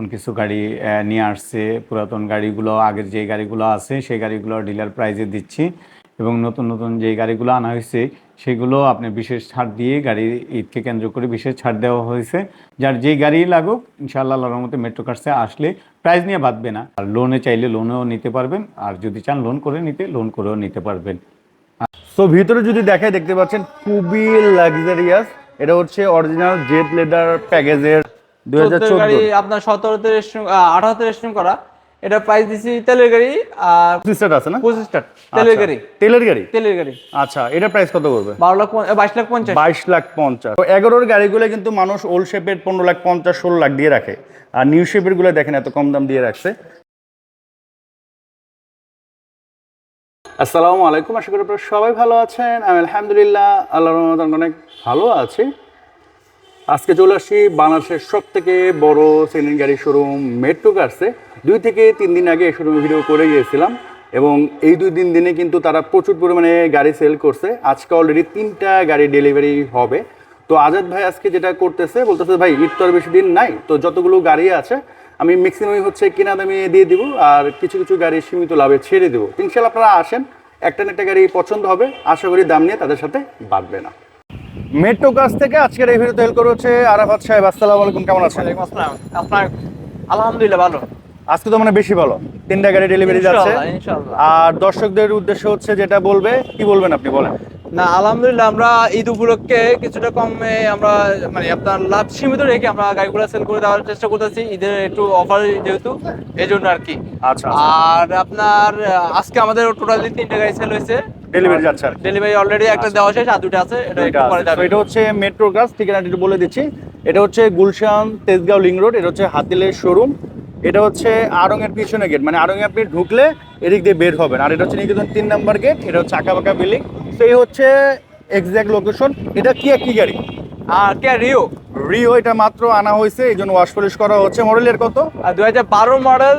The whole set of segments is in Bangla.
নতুন কিছু গাড়ি নিয়ে আসছে। পুরাতন গাড়িগুলো, আগের যে গাড়িগুলো আছে, সেই গাড়িগুলো ডিলার প্রাইজে দিচ্ছি। এবং নতুন নতুন যে গাড়িগুলো আনা হয়েছে, সেগুলো আপনি বিশেষ ছাড় দিয়ে গাড়ি ঈদকে কেন্দ্র করে বিশেষ ছাড় দেওয়া হয়েছে। যার যেই গাড়ি লাগুক, ইনশাআল্লাহ আল্লাহর মতো মেট্রো কার্সে আসলে প্রাইজ নিয়ে বাঁধবে না। আর লোনে চাইলে লোনেও নিতে পারবেন। আর যদি চান লোন করে নিতে লোন করেও নিতে পারবেন। সো ভিতরে যদি দেখায়, দেখতে পাচ্ছেন খুবই লাক্সারিয়াস এটা হচ্ছে অরিজিনাল জেট লেদার প্যাকেজের গাড়ি আপনার সতেরোতে রেজিস্ট্রেশন আঠারোতে রেজিস্ট্রেশন করা। এটা প্রাইস দিছি তেলের গাড়ি আর সিস্টার আছে না? পঁচিশ তেলের গাড়ি। তেলের গাড়ি? তেলের গাড়ি। আচ্ছা এটা প্রাইস কত করবে? বারো লাখ বাইশ লাখ পঞ্চাশ। বাইশ লাখ পঞ্চাশ। তো এগারোর গাড়িগুলো কিন্তু মানুষ ওল্ড শেপের পনেরো লাখ পঞ্চাশ ষোলো লাখ দিয়ে রাখে। আর নিউ শেপেরগুলো দেখেন এত কম দাম দিয়ে রাখছে। আসসালামু আলাইকুম আশা করি আপনারা সবাই ভালো আছেন। আমি আলহামদুলিল্লাহ আল্লাহর অনেক ভালো আছি। আজকে চলে আসছি বাংলাদেশের সব থেকে বড় সেকেন্ড গাড়ি শোরুম মেট্রো কার্সে দুই থেকে তিন দিন আগে এই শোরুমে ভিডিও করে গিয়েছিলাম এবং এই দুই দিন দিনে কিন্তু তারা প্রচুর পরিমাণে গাড়ি সেল করছে। আজকে অলরেডি তিনটা গাড়ি ডেলিভারি হবে। তো আজাদ ভাই আজকে যেটা করতেছে, বলতেছে, ভাই, ঈদ তো আর বেশি দিন নাই, তো যতগুলো গাড়ি আছে, আমি ম্যাক্সিমাম হচ্ছে কিনা দামে দিয়ে দিব আর কিছু কিছু গাড়ি সীমিত লাভে ছেড়ে দেবো। ইনশাল্লাহ আপনারা আসেন, একটা না একটা গাড়ি পছন্দ হবে। আশা করি দাম নিয়ে তাদের সাথে বাঁধবে না। মেট্রো কাছ থেকে আজকের এই ভিডিওতে হেল্প করে হচ্ছে আরাফাত সাহেব। আসসালামু আলাইকুম কেমন আছেন? আসসালাম। আপনার আলহামদুলিল্লাহ ভালো। আজকে তো মানে বেশি ভালো। তিনটা গাড়ি ডেলিভারি যাচ্ছে। আর দর্শকদের উদ্দেশ্য হচ্ছে যেটা বলবে কি বলবেন আপনি বলেন। না আলহামদুলিল্লাহ আমরা ঈদ উপলক্ষে কিছুটা কমে আমরা মানে আপনার লাভ সীমিত রেখে আমরা গাড়িগুলো সেল করে দেওয়ার চেষ্টা করতেছি ঈদের একটু অফার যেহেতু এই জন্য আর কি। আচ্ছা আর আপনার আজকে আমাদের টোটালি তিনটে গাড়ি সেল হয়েছে। ডেলিভারি যাচ্ছে আর ডেলিভারি অলরেডি একটা দেওয়া শেষ আর দুটো আছে এটা একটু পরে যাবে। এটা হচ্ছে মেট্রো কাজ ঠিকানাটা একটু বলে দিচ্ছি। এটা হচ্ছে গুলশান তেজগাঁও লিং রোড এটা হচ্ছে হাতিলের শোরুম এটা হচ্ছে আড়ংয়ের পিছনে গেট মানে আড়ংয়ে আপনি ঢুকলে এদিক দিয়ে বের হবেন। আর এটা হচ্ছে নিকেতন তিন নাম্বার গেট এটা হচ্ছে আঁকাবাঁকা বিল্ডিং তো এই হচ্ছে এক্সাক্ট লোকেশন এটা কি একই গাড়ি? আর কে রিও রিও এটা মাত্র আনা হয়েছে এই জন্য ওয়াশ পলিশ করা হচ্ছে। মডেলের কত? আর দুই হাজার বারো মডেল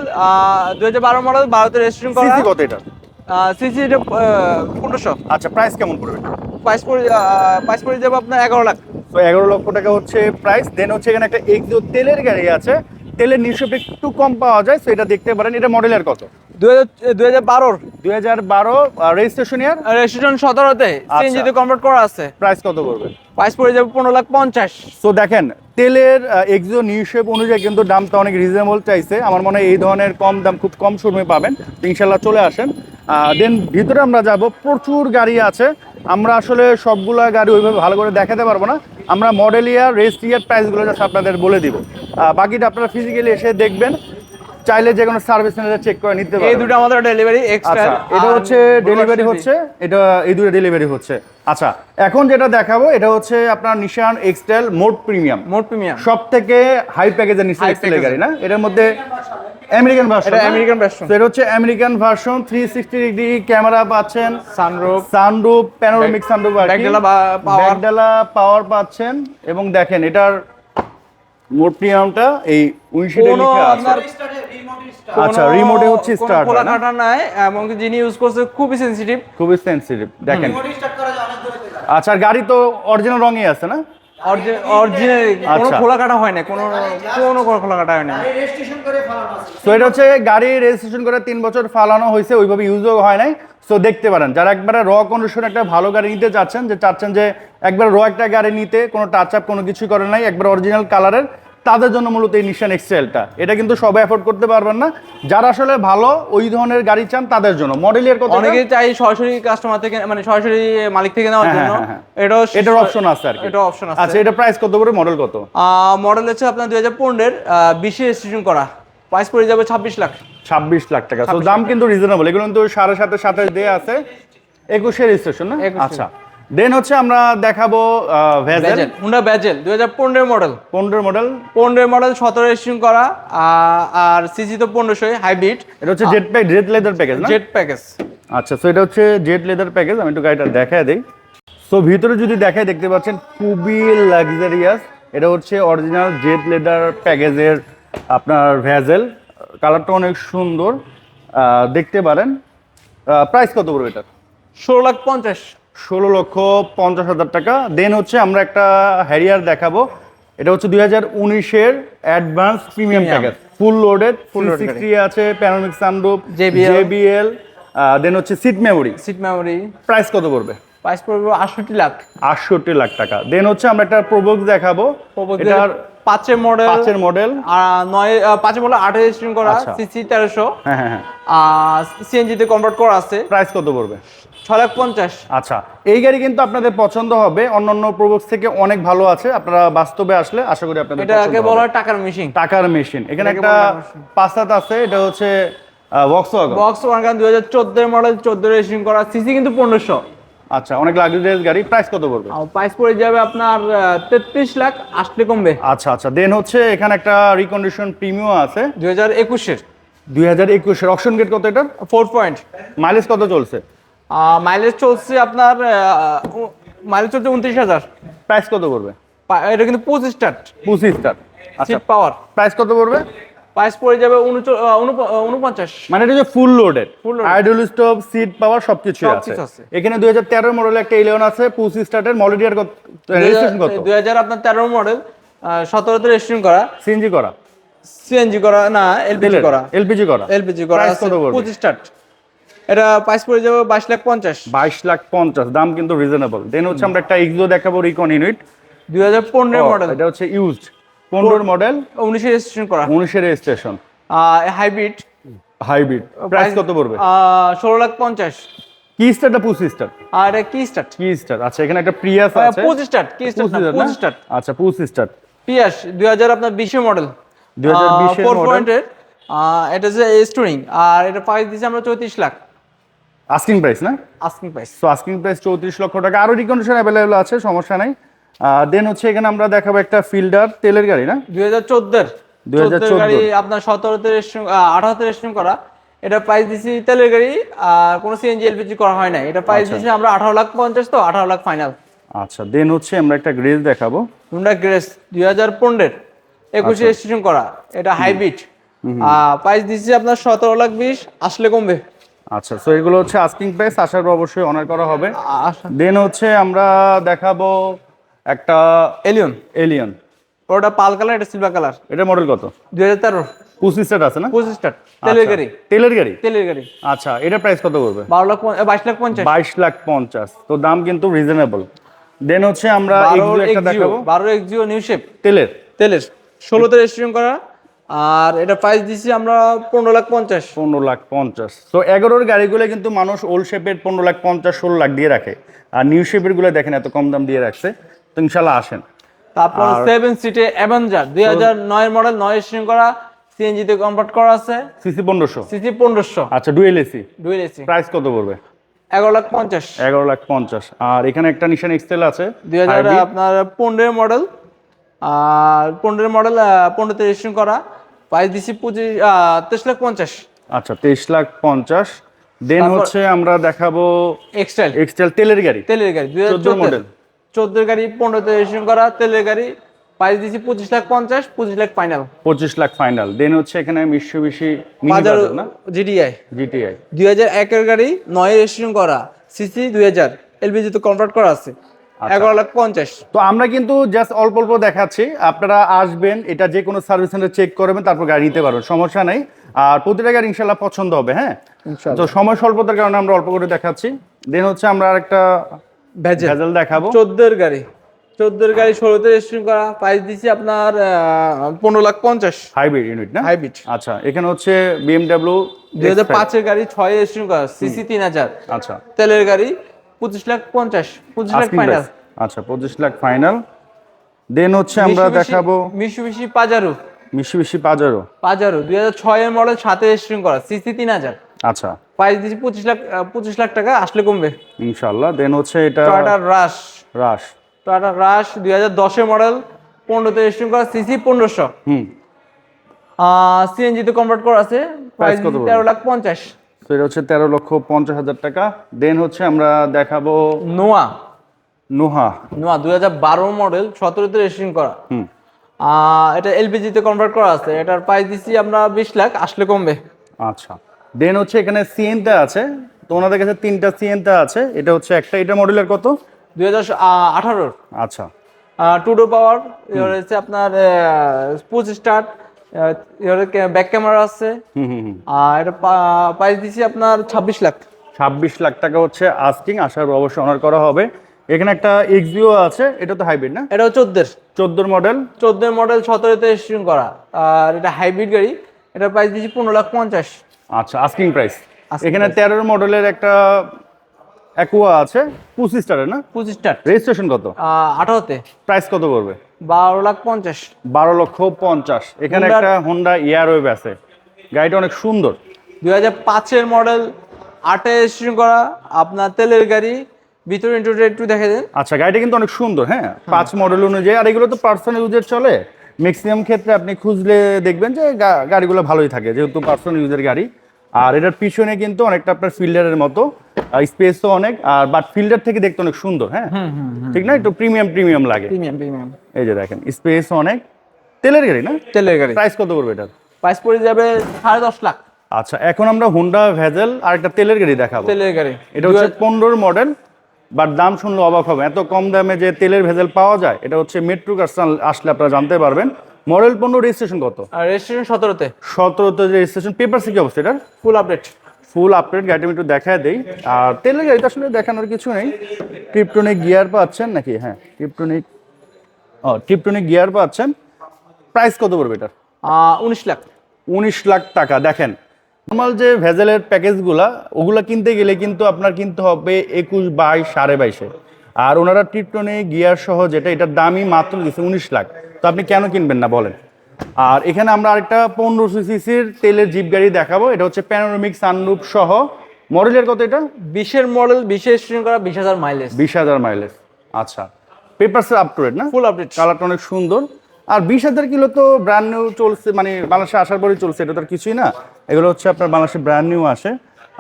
দুই হাজার বারো মডেল বারোতে রেজিস্ট্রেশন করা। কত এটা? সিসি এটা পনেরোশো। আচ্ছা প্রাইস কেমন পড়বে? প্রাইস পড়ে প্রাইস পড়ে যাবে আপনার এগারো লাখ। তো এগারো লক্ষ টাকা হচ্ছে প্রাইস দেন হচ্ছে এখানে একটা এক্সো তেলের গাড়ি আছে। তেলের নিঃশব্দ একটু কম পাওয়া যায় এটা দেখতে পারেন। এটা মডেলের কত? দুই হাজার বারোর। দুই হাজার বারো রেজিস্ট্রেশন ইয়ার রেজিস্ট্রেশন সতেরোতে সিএনজিতে কনভার্ট করা আছে। প্রাইস কত করবে প্রাইস পড়ে যাবে পনেরো লাখ পঞ্চাশ। দেখেন তেলের এক্সো নিউ শেপ অনুযায়ী কিন্তু দামটা অনেক রিজনেবল চাইছে। আমার মনে হয় এই ধরনের কম দাম খুব কম শোরুমে পাবেন। ইনশাল্লাহ চলে আসেন। দেন ভিতরে আমরা যাব। প্রচুর গাড়ি আছে। আমরা আসলে সবগুলো গাড়ি ওইভাবে ভালো করে দেখাতে পারব না। আমরা মডেল ইয়ার রেস্ট ইয়ার প্রাইসগুলো জাস্ট আপনাদের বলে দিব। বাকিটা আপনারা ফিজিক্যালি এসে দেখবেন। চাইলে যে কোনো সার্ভিস সেন্টারে চেক করে নিতে এই দুটো আমাদের ডেলিভারি এক্সট্রা আচ্ছা এটা হচ্ছে ডেলিভারি হচ্ছে এটা এই দুটো ডেলিভারি হচ্ছে। আচ্ছা এখন যেটা দেখাবো এটা হচ্ছে আপনার নিশান এক্সটেল মোট প্রিমিয়াম মোট প্রিমিয়াম সব থেকে হাই প্যাকেজের নিশান package গাড়ি না? এটার মধ্যে আমেরিকান ভার্সন এটা American version। এটা হচ্ছে আমেরিকান ভার্সন 360 ডিগ্রি ক্যামেরা পাচ্ছেন। সানরুফ সানরুফ প্যানোরামিক সানরুফ আর। ব্যাকডালা পাওয়ার পাচ্ছেন। এবং দেখেন এটার মোট প্রিমিয়ামটা এই উইন্ডশিটে কোনো লেখা আছে। আচ্ছা রিমোটে হচ্ছে স্টার্ট খোলা কাটা নাই এবং যিনি ইউজ করছে খুবই সেনসিটিভ খুবই সেন্সিটিভ দেখেন। আচ্ছা আর গাড়ি তো অরিজিনাল রঙে আছে না? অরিজিনাল কোনো আচ্ছা। খোলা কাটা হয় না কোনো কোনো খোলা কাটা হয় না তো এটা হচ্ছে গাড়ি রেজিস্ট্রেশন করে তিন বছর ফালানো হয়েছে ওইভাবে ইউজও হয় নাই। সো দেখতে পারেন যারা একবারে র কন্ডিশন একটা ভালো গাড়ি নিতে চাচ্ছেন যে চাচ্ছেন যে একবার র একটা গাড়ি নিতে কোনো টাচ আপ কোনো কিছু করে নাই একবার অরিজিনাল কালারের তাদের জন্য মূলত এই নিশান এক্সেলটা এটা কিন্তু সবাই অ্যাফোর্ড করতে পারবেন না। যারা আসলে ভালো ওই ধরনের গাড়ি চান তাদের জন্য। মডেলের কত অনেকেই চাই সরাসরি কাস্টমার থেকে মানে সরাসরি মালিক থেকে নেওয়ার হ্যাঁ, জন্য। হ্যাঁ, হ্যাঁ। এটার অপশন আছে আর এটা অপশন আছে। আচ্ছা এটা প্রাইস কত করে? মডেল কত? মডেল হচ্ছে আপনার দুই হাজার পনেরোর বিশে রেজিস্ট্রেশন করা। প্রাইস পড়ে যাবে ছাব্বিশ লাখ। ছাব্বিশ লাখ টাকা। তো দাম কিন্তু রিজনেবল এগুলো কিন্তু সাড়ে সাথে সাথে দিয়ে আছে। একুশে রেজিস্ট্রেশন না? আচ্ছা। দেন হচ্ছে আমরা দেখাবো ভেজেল হুন্ডা ব্যাজেল দুই হাজার পনেরো মডেল পনেরো মডেল পনেরো মডেল সতেরো রেজিস্ট্রেশন করা আর সিসি তো পনেরোশো হাইব্রিড এটা হচ্ছে jet pack jet leather package না? জেট প্যাকেজ আচ্ছা সো এটা হচ্ছে জেট লেদার প্যাকেজ আমি একটু গাড়িটা দেখায় দিই। সো ভিতরে যদি দেখায় দেখতে পাচ্ছেন খুবই লাক্সারিয়াস এটা হচ্ছে অরিজিনাল জেট লেদার প্যাকেজের আপনার ভেজেল কালারটা অনেক সুন্দর। দেখতে পারেন। প্রাইস কত পড়বে এটার? ষোলো লাখ পঞ্চাশ। ষোলো লক্ষ পঞ্চাশ হাজার টাকা। দেন হচ্ছে আমরা একটা হ্যারিয়ার দেখাবো। এটা হচ্ছে দুই হাজার উনিশের advance premium. Package full loaded full sixty আছে প্যানোমিক JBL জেবিএল দেন হচ্ছে seat memory seat memory price কত পড়বে? প্রাইস পড়বে আটষট্টি লাখ। আটষট্টি লাখ টাকা। দেন হচ্ছে আমরা একটা প্রোবক্স দেখাবো। এটার পাঁচের মডেল পাঁচের মডেল আর নয় পাঁচের মডেল আঠাশ স্ট্রিং করা আচ্ছা। সিসি তেরোশো। হ্যাঁ হ্যাঁ হ্যাঁ। সিএনজি তে কনভার্ট করা আছে। প্রাইস কত পড়বে? ছয় লাখ পঞ্চাশ। আচ্ছা এই গাড়ি কিন্তু আপনাদের পছন্দ হবে। অন্যান্য প্রোবক্স থেকে অনেক ভালো আছে। আপনারা বাস্তবে আসলে আশা করি আপনাদের এটাকে বলা হয় টাকার মেশিন টাকার মেশিন এখানে একটা। পাঁচটাত আছে এটা হচ্ছে ভক্সওয়াগন দুই হাজার চোদ্দের মডেল চোদ্দ রেজিস্ট্রিং করা সিসি কিন্তু পনেরোশো। আচ্ছা অনেক লাক্সারিয়াস গাড়ি। প্রাইস কত পড়বে? প্রাইস পড়ে যাবে আপনার তেত্রিশ লাখ আসলে কমবে। আচ্ছা আচ্ছা। দেন হচ্ছে এখানে একটা রিকন্ডিশন প্রিমিয়াম আছে। দুই হাজার একুশের। দুই হাজার একুশের। অপশন গেট কত এটা ফোর পয়েন্ট মাইলেজ কত চলছে? মাইলেজ চলছে আপনার মাইলেজ চলছে উনত্রিশ হাজার। প্রাইস কত পড়বে? এটা কিন্তু পঁচিশ স্টার্ট পঁচিশ স্টার আচ্ছা। সিট পাওয়ার প্রাইস কত পড়বে? প্রাইস পড়ে যাবে উনপঞ্চাশ। মানে এটা যে full loaded. Idle stop seat power সবকিছু আছে। এখানে দুই হাজার তেরো মডেল একটা ইলেভেন আছে পঁচিশ স্টার্টের মডেলিয়ার কত? রেজিস্ট্রেশন কত? দুই হাজার আপনার তেরো মডেল সতেরোতে রেজিস্ট্রিং করা। সিএনজি করা। সিএনজি করা না এলপিজি করা। এলপিজি করা এলপিজি করা পঁচিশ স্টার্ট এটা প্রাইস পড়ে যাবে বাইশ লাখ পঞ্চাশ। বাইশ লাখ পঞ্চাশ দাম কিন্তু রিজনেবল দেন হচ্ছে আমরা একটা এক্সো দেখাবো রিকন ইউনিট দুই হাজার পনেরো মডেল এটা হচ্ছে ইউজড পনেরোর মডেল উনিশে রেজিস্ট্রেশন করা। উনিশের রেজিস্ট্রেশন হাইব্রিড হাইব্রিড প্রাইস কত পড়বে? ষোলো লাখ পঞ্চাশ। কি স্টারটা পঁচিশ স্টার আর এটা কি স্টার্ট কি স্টার আচ্ছা এখানে একটা প্রিয়াস আছে। পঁচিশ স্টার্ট কি স্টার্ট পঁচিশ পঁচিশ স্টার্ট আচ্ছা পঁচিশ স্টার পিয়াস দুই হাজার আপনার বিশে মডেল 2020 এর। পয়েন্টের এটা যে স্টোরিং আর এটা প্রাইস দিচ্ছে আমরা চৌত্রিশ লাখ। আস্কিং প্রাইস না? Asking price so asking price চৌত্রিশ লক্ষ টাকা। আরও রিকন্ডিশন অ্যাভেলেবল আছে সমস্যা নাই। দেন হচ্ছে এখানে আমরা দেখাবো একটা ফিল্ডার তেলের গাড়ি না? দুই হাজার চোদ্দের। 2014 গাড়ি আপনার সতেরোতে রেজিস্ট্রেশন আঠারোতে রেজিস্ট্রেশন করা। এটা প্রাইস দিচ্ছি তেলের গাড়ি আর কোনো সিএনজি এলপিজি করা হয় না এটা প্রাইস আচ্ছা। দিচ্ছি আমরা আঠারো লাখ পঞ্চাশ তো আঠারো লাখ ফাইনাল আচ্ছা দেন হচ্ছে আমরা একটা গ্রেজ দেখাবো। হুন্ডা গ্রেস দুই হাজার পনেরোর একুশে আচ্ছা। রেজিস্ট্রেশন করা। এটা হাইব্রিড প্রাইস দিচ্ছি আপনার সতেরো লাখ বিশ আসলে কমবে। আচ্ছা সো এগুলো হচ্ছে আস্কিং প্রাইস আসার পর অবশ্যই অনার করা হবে। দেন হচ্ছে আমরা দেখাবো একটা এলিয়ন এলিয়ন ওটা পাল কালার এটা সিলভার কালার। এটা মডেল কত? দুই হাজার তেরো। পঁচিশ সেট আছে না? পঁচিশ স্টার তেলের আচ্ছা, গাড়ি। তেলের গাড়ি? তেলের গাড়ি। আচ্ছা এটা প্রাইস কত করবে? বারো লাখ বাইশ লাখ পঞ্চাশ। বাইশ লাখ পঞ্চাশ। তো দাম কিন্তু রিজনেবল দেন হচ্ছে আমরা বারো এক্সিও নিউ শেপ তেলের। তেলের। ষোলোতে রেজিস্ট্রেশন করা। আর এটা প্রাইস দিছি আমরা পনেরো লাখ পঞ্চাশ। পনেরো লাখ পঞ্চাশ। তো এগারোর গাড়িগুলো কিন্তু মানুষ ওল্ড শেপের পনেরো লাখ পঞ্চাশ ষোলো লাখ দিয়ে রাখে। আর নিউ শেপেরগুলো দেখেন এত কম দাম দিয়ে রাখছে। তো ইনশাল্লাহ আসেন। তারপর সেভেন সিটে অ্যাভেঞ্জার দুই হাজার নয় মডেল নয় রেজিস্ট্রেশন করা সিএনজি তে কনভার্ট করা আছে। সিসি পনেরোশো। সিসি পনেরোশো। আচ্ছা dual AC dual AC price কত পড়বে এগারো লাখ পঞ্চাশ। এগারো লাখ পঞ্চাশ। আর এখানে একটা নিশান এক্সেল আছে দুই হাজার আপনার পনেরো মডেল আর পনেরো মডেল পনেরোতে রেজিস্ট্রেশন করা। প্রাইস দিচ্ছি পঁচিশ তেইশ লাখ পঞ্চাশ। আচ্ছা তেইশ লাখ পঞ্চাশ। দেন হচ্ছে আমরা দেখাবো এক্সটাইল এক্সটেল তেলের গাড়ি। তেলের গাড়ি দুই হাজার 14 model। গাড়ি পনেরোতে রেজিস্ট্রেশন করা তেলের গাড়ি। প্রাইস দিচ্ছি পঁচিশ লাখ পঞ্চাশ পঁচিশ লাখ ফাইনাল পঁচিশ লাখ ফাইনাল দেন হচ্ছে এখানে মিশু বেশি বাজার না? জিডিআই জিটিআই দুই হাজার একের গাড়ি নয় রেজিস্ট্রেশন করা সিসি দুই হাজার এলপিজি তো কনভার্ট করা আছে। এগারো লাখ পঞ্চাশ। তো আমরা কিন্তু জাস্ট অল্প অল্প দেখাচ্ছি। আপনারা আসবেন এটা যে কোনো সার্ভিস সেন্টার চেক করবেন তারপর গাড়ি নিতে পারবেন সমস্যা নেই। আর প্রতিটা গাড়ি ইনশাল্লাহ পছন্দ হবে হ্যাঁ? তো সময় স্বল্পতার কারণে আমরা অল্প করে দেখাচ্ছি। দেন হচ্ছে আমরা আরেকটা ভেজেল। ভেজাল দেখাবো। চোদ্দের গাড়ি। চোদ্দের গাড়ি ষোলোতে রেজিস্ট্রেশন করা। প্রাইস দিচ্ছি আপনার পনেরো লাখ পঞ্চাশ। হাইব্রিড ইউনিট না? হাইব্রিড আচ্ছা এখানে হচ্ছে বিএমডাব্লিউ দুই হাজার পাঁচের গাড়ি ছয় রেজিস্ট্রেশন করা। সিসি তিন হাজার। আচ্ছা। তেলের গাড়ি পঁচিশ লাখ পঞ্চাশ পঁচিশ লাখ ফাইনাল আচ্ছা পঁচিশ লাখ ফাইনাল দেন হচ্ছে আমরা দেখাবো মিশুবিশি পাজারু। মিশি মিশি পাজারো। পাজারো দুই হাজার ছয়ের মডেল সাথে রেজিস্ট্রেশন করা সিসি তিন হাজার। আচ্ছা। প্রাইস দিচ্ছি পঁচিশ লাখ পঁচিশ লাখ টাকা আসলে কমবে। ইনশাল্লাহ দেন হচ্ছে এটা টয়টা রাশ রাশ টয়টা রাশ দুই হাজার দশের মডেল পনেরোতে রেজিস্ট্রেশন করা সিসি পনেরোশো। হুম। সিএনজি তে কনভার্ট করা আছে। প্রাইস তেরো লাখ পঞ্চাশ। এটা হচ্ছে তেরো লক্ষ পঞ্চাশ হাজার টাকা। দেন হচ্ছে আমরা দেখাবো নোয়া। নোহা। নোয়া দুই হাজার বারো মডেল সতেরোতে রেজিস্ট্রেশন করা। হুম। এটা এলপিজি তে কনভার্ট করা আছে। এটার প্রাইস দিচ্ছি আমরা বিশ লাখ আসলে কমবে। আচ্ছা। দেন হচ্ছে এখানে সিএনটা আছে। তো ওনাদের কাছে তিনটা সিএনটা আছে। এটা হচ্ছে একটা এটা মডেলের কত? দুই হাজার আঠারোর। আচ্ছা। টু ডোর পাওয়ার এবার হচ্ছে আপনার পুশ স্টার্ট ব্যাক ক্যামেরা আছে। হুম হুম হুম। আর প্রাইস দিচ্ছি আপনার ছাব্বিশ লাখ। ছাব্বিশ লাখ টাকা হচ্ছে আস্কিং আসার অবশ্যই অনার করা হবে। এখানে একটা এক্সিও আছে এটা তো হাইব্রিড না? এটা চোদ্দের। চোদ্দোর মডেল চোদ্দ মডেল সতেরোতে স্ট্রিং করা। আর এটা হাইব্রিড গাড়ি এটা প্রাইস দিচ্ছি পনেরো লাখ পঞ্চাশ। আচ্ছা আস্কিং প্রাইস এখানে তেরোর মডেলের একটা অ্যাকুয়া আছে পঁচিশ স্টারের না? পঁচিশ স্টার্ট রেজিস্ট্রেশন কত? আঠারোতে। প্রাইস কত করবে বারো লাখ পঞ্চাশ। বারো লক্ষ পঞ্চাশ। এখানে একটা হোন্ডা ইয়ারওয়েভ আছে। গাড়িটা অনেক সুন্দর। দুই হাজার পাঁচের মডেল আটে স্ট্রিং করা আপনার তেলের গাড়ি ভিতরে ইন্টারনেট একটু দেখে দেন। আচ্ছা গাড়িটা কিন্তু অনেক সুন্দর হ্যাঁ? পাঁচ মডেল অনুযায়ী আর এগুলো তো পার্সোনাল ইউজের চলে। ম্যাক্সিমাম ক্ষেত্রে আপনি খুঁজলে দেখবেন যে গাড়িগুলো ভালোই থাকে যেহেতু পার্সোনাল ইউজের গাড়ি। আর এটার পিছনে কিন্তু অনেকটা আপনার ফিল্ডারের মতো। স্পেসও অনেক আর বাট ফিল্ডার থেকে দেখতে অনেক সুন্দর হ্যাঁ? ঠিক না? একটু প্রিমিয়াম প্রিমিয়াম লাগে। প্রিমিয়াম প্রিমিয়াম এই যে দেখেন স্পেস অনেক। তেলের গাড়ি না? তেলের গাড়ি। প্রাইস কত করবে এটার? প্রাইস পড়ে যাবে সাড়ে দশ লাখ। আচ্ছা এখন আমরা হুন্ডা ভেজেল আর একটা তেলের গাড়ি দেখাবো। তেলের গাড়ি। এটা হচ্ছে পনেরোর মডেল বাট দাম শুনলে অবাক হবে। এত কম দামে যে তেলের ভেজেল পাওয়া যায় এটা হচ্ছে মেট্রো কার আসলে আপনারা জানতে পারবেন। মডেল পনেরো রেজিস্ট্রেশন কত? আর রেস্টুরেন্ট সতেরোতে। সতেরোতে রেজিস্ট্রেশন পেপার কি অবস্থা এটার? ফুল আপডেট ফুল আপডেট গাড়িটা একটু দেখায় দেই। আর তেলের গাড়িটা আসলে দেখানোর কিছু নেই। টিপটনিক গিয়ার পাচ্ছেন নাকি? হ্যাঁ টিপটনিক ও টিপটনিক গিয়ার পাচ্ছেন। প্রাইস কত পড়বে এটার? উনিশ লাখ। উনিশ লাখ টাকা। দেখেন নর্মাল যে ভেজেলের প্যাকেজগুলা ওগুলা কিনতে গেলে কিন্তু আপনার কিনতে হবে একুশ বাইশ সাড়ে বাইশে। আর ওনারা টিপটনে গিয়ার সহ যেটা এটার দামই মাত্র দিচ্ছে উনিশ লাখ। তো আপনি কেন কিনবেন না বলেন? আর এখানে আমরা আরেকটা পনেরোশো সিসির তেলের জিপ গাড়ি দেখাবো। এটা হচ্ছে প্যানোরামিক সানরুপ সহ। মডেলের কত এটা? বিশের মডেল স্ট্রিং করা বিশ হাজার মাইলেজ বিশ হাজার মাইলেজ আচ্ছা। পেপারসের আপ টু না? ফুল আপডেট কালারটা অনেক সুন্দর। আর বিশ হাজার কিলো তো ব্র্যান্ড নিউ চলছে মানে বাংলাদেশে আসার পরেই চলছে এটা তো আর কিছুই না। এগুলো হচ্ছে আপনার বাংলাদেশে ব্র্যান্ড নিউ আসে।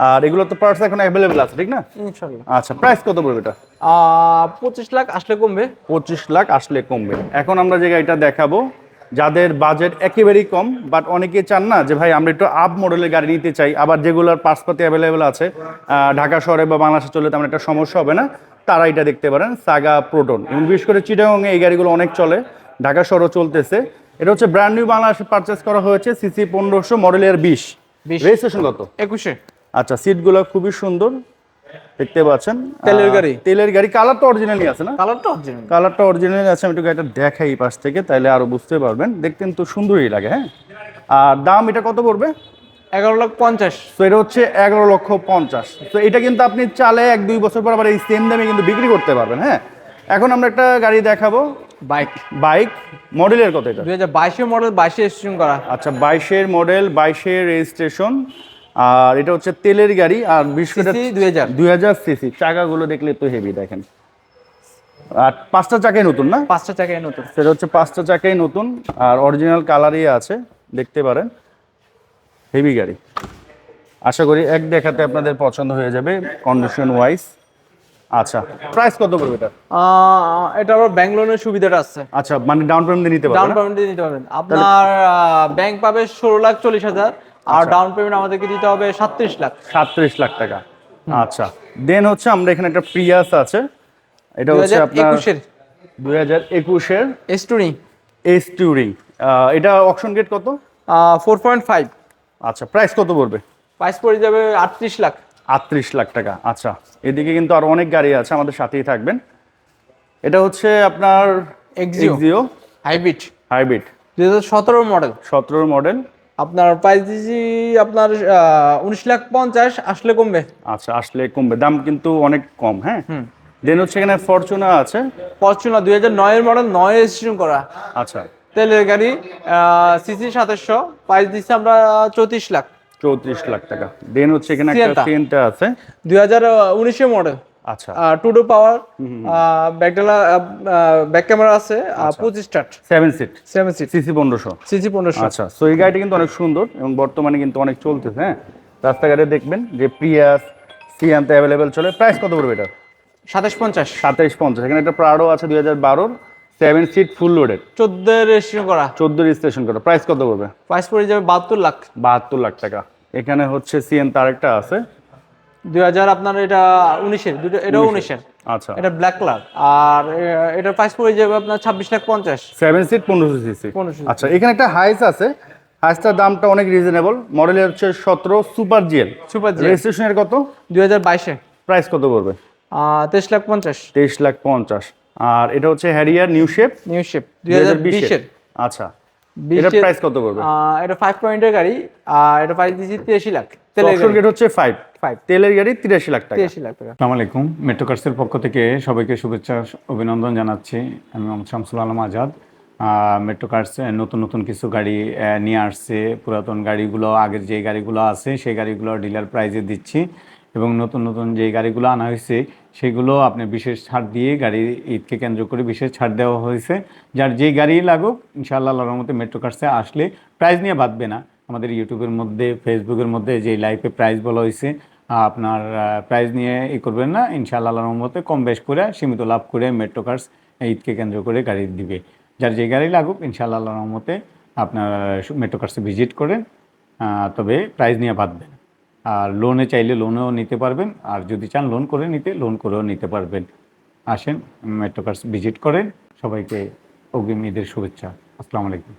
আর এগুলো তো পার্টস এখন অ্যাভেলেবেল আছে ঠিক না? ইনশাল্লাহ আচ্ছা প্রাইস কত পড়বে এটা? পঁচিশ লাখ আসলে কমবে। পঁচিশ লাখ আসলে কমবে। এখন আমরা যে গাড়িটা দেখাবো যাদের বাজেট একেবারেই কম বাট অনেকে চান না যে ভাই আমরা একটু আপ মডেলের গাড়ি নিতে চাই। আবার যেগুলোর পার্সপাতি অ্যাভেলেবেল আছে ঢাকা শহরে বা বাংলাদেশে চলে তেমন একটা সমস্যা হবে না। তারা এটা দেখতে পারেন সাগা প্রোটন এবং বিশেষ করে চিটাগংয়ে এই গাড়িগুলো অনেক চলে ঢাকা শহরও চলতেছে। এটা হচ্ছে ব্র্যান্ড নিউ বাংলাদেশে পারচেস করা হয়েছে সিসি পনেরোশো মডেলের বিশ। 20 রেজিস্ট্রেশন কত? একুশে। আচ্ছা সিটগুলো খুবই সুন্দর। দেখতে পাচ্ছেন। তেলের গাড়ি। তেলের গাড়ি কালার তো অরিজিনালি আছে না? কালারটা অরিজিনাল কালারটা অরিজিনাল আছে আমি একটু গাড়িটা দেখাই এই পাশ থেকে তাহলে আরও বুঝতে পারবেন। দেখতে কিন্তু সুন্দরই লাগে হ্যাঁ? আর দাম এটা কত পড়বে? এগারো লাখ পঞ্চাশ। তো এটা হচ্ছে এগারো লক্ষ পঞ্চাশ। তো এটা কিন্তু আপনি চালে এক দুই বছর পর আবার এই সেম দামে কিন্তু বিক্রি করতে পারবেন হ্যাঁ? এখন আমরা একটা গাড়ি দেখাবো। বাইক। বাইক। মডেলের কত এটা? দুই হাজার বাইশের মডেল বাইশে স্ট্রিং করা। আচ্ছা বাইশের মডেল বাইশের রেজিস্ট্রেশন। আর এটা হচ্ছে তেলের গাড়ি আর সিসি দুই হাজার। দুই হাজার সিসি। চাকাগুলো দেখলে তো হেভি দেখেন। আর পাঁচটা চাকাই নতুন না? পাঁচটা চাকাই নতুন। সেটা হচ্ছে পাঁচটা চাকাই নতুন আর অরিজিনাল কালারই আছে দেখতে পারেন। হেভি গাড়ি। আশা করি এক দেখাতে আপনাদের পছন্দ হয়ে যাবে কন্ডিশন ওয়াইজ আচ্ছা প্রাইস কত করবে এটা? এটা আবার ব্যাংক লোনের সুবিধাটা আছে। আচ্ছা মানে ডাউন পেমেন্ট দিয়ে নিতে ডাউন পারবেন না? পেমেন্ট নিতে পারবেন। আপনার ব্যাংক পাবে ষোলো লাখ চল্লিশ হাজার। আর ডাউন পেমেন্ট আমাদেরকে দিতে হবে সাতত্রিশ লাখ। সাতত্রিশ লাখ টাকা। আচ্ছা। দেন হচ্ছে আমরা এখানে একটা প্রিয়াস আছে। এটা হচ্ছে আপনার দুই হাজার একুশের। এস্টুনি এস টুরিং এটা অপশন গেট কত? ফোর পয়েন্ট ফাইভ আচ্ছা প্রাইস কত পড়বে? প্রাইস পড়ে যাবে আটত্রিশ লাখ। আটত্রিশ লাখ টাকা। আচ্ছা এদিকে কিন্তু আর অনেক গাড়ি আছে আমাদের সাথেই থাকবেন। এটা হচ্ছে আপনার। এক্সিও হাইব্রিড হাইব্রিড দুই হাজার সতেরো মডেল সতেরোর মডেল আপনার প্রাইস দিয়েছি আপনার উনিশ লাখ পঞ্চাশ আসলে কমবে। আচ্ছা আসলে কমবে। দাম কিন্তু অনেক কম হ্যাঁ? দেন হচ্ছে এখানে ফরচুনা আছে। ফরচুনার দুই হাজার নয়ের মডেল নয় রেজিস্ট্রেশন করা। আচ্ছা। তেলের গাড়ি সিসি সাতাশশো প্রাইস দিচ্ছি আমরা চৌত্রিশ লাখ। চৌত্রিশ লাখ টাকা। দেন হচ্ছে এখানে একটা সিএনটা আছে। দুই হাজার উনিশের মডেল আচ্ছা। টু ডো পাওয়ার ব্যাকডালা ব্যাক ক্যামেরা আছে পঁচিশ start seven seat seven seat CC পনেরোশো। সিসি পনেরোশো। আচ্ছা সো এই গাড়িটা কিন্তু অনেক সুন্দর এবং বর্তমানে কিন্তু অনেক চলতেছে হ্যাঁ? রাস্তাঘাটে দেখবেন যে প্রিয়াস সিয়ান্তে অ্যাভেলেবেল চলে। প্রাইস কত পড়বে এটা? সাতাশ পঞ্চাশ। সাতাইশ পঞ্চাশ। এখানে একটা প্রাডো আছে দুই হাজার বারোর। সেভেন সিট ফুল লোডেড চোদ্দ রেজিস্ট্রেশন করা। চোদ্দ রেজিস্ট্রেশন করা। প্রাইস কত পড়বে? প্রাইস পড়ে যাবে বাহাত্তর লাখ। বাহাত্তর লাখ টাকা। এখানে হচ্ছে সিএন তার একটা আছে। দুই হাজার আপনার এটা উনিশের দুটো এটাও উনিশের। আচ্ছা। এটা ব্ল্যাক কালার আর এ- এটার প্রাইস পড়ে যাবে আপনার ছাব্বিশ লাখ পঞ্চাশ। সেভেন সিট পনেরোশো সিসি আচ্ছা এখানে একটা হাইস আছে। হাইসটার দামটা অনেক রিজনেবল মডেলের হচ্ছে সতেরো সুপার জিএল সুপার জি রেজিস্ট্রেশনের কত? দুই হাজার বাইশে। প্রাইস কত পড়বে? তেইশ লাখ পঞ্চাশ। তেইশ লাখ পঞ্চাশ। আর এটা হচ্ছে Harrier new shape new shape দুই হাজার বিশের। আচ্ছা। এটার প্রাইস কত পড়বে? এটা ফাইভ পয়েন্টের গাড়ি। আর এটা প্রাইস দিয়েছি তিরাশি লাখ। তেলের গেট হচ্ছে ফাইভ তেলের গাড়ি তিরাশি লাখ টাকা। তিরাশি লাখ টাকা। আসসালামু আলাইকুম। মেট্রো কার্সের পক্ষ থেকে সবাইকে শুভেচ্ছা অভিনন্দন জানাচ্ছি। আমি মোহাম্মদ শামসুল আলম আজাদ। আহ, মেট্রো কার্স নতুন নতুন কিছু গাড়ি নিয়ে আসছে। পুরাতন গাড়িগুলো আগের যে গাড়িগুলো আছে সেই গাড়িগুলো ডিলার প্রাইজে দিচ্ছি। এবং নতুন নতুন যে গাড়িগুলো আনা হয়েছে সেগুলো আপনি বিশেষ ছাড় দিয়ে গাড়ি ঈদকে কেন্দ্র করে বিশেষ ছাড় দেওয়া হয়েছে। যার যে গাড়ি লাগুক ইনশাআল্লাহ আল্লাহর মধ্যে মেট্রো কার্সে আসলে প্রাইজ নিয়ে বাঁধবে না। আমাদের ইউটিউবের মধ্যে ফেসবুকের মধ্যে যে লাইভে প্রাইস বলা হয়েছে আপনার প্রাইস নিয়ে ই করবেন না। ইনশাআল্লাহ আল্লাহর মতে কম বেশ করে, সীমিত লাভ করে মেট্রো কার্স ঈদকে কেন্দ্র করে গাড়ি দিবে। যার যে গাড়ি লাগুক, ইনশাআল্লাহ আল্লাহর মতে আপনার মেট্রো কার্সে ভিজিট করেন। তবে প্রাইস নিয়ে বাঁধবেন আর লোনে চাইলে লোনেও নিতে পারবেন। আর যদি চান লোন করে নিতে লোন করেও নিতে পারবেন। আসেন মেট্রো কার্স ভিজিট করেন। সবাইকে অগ্রিম ঈদের শুভেচ্ছা। আসসালামু আলাইকুম।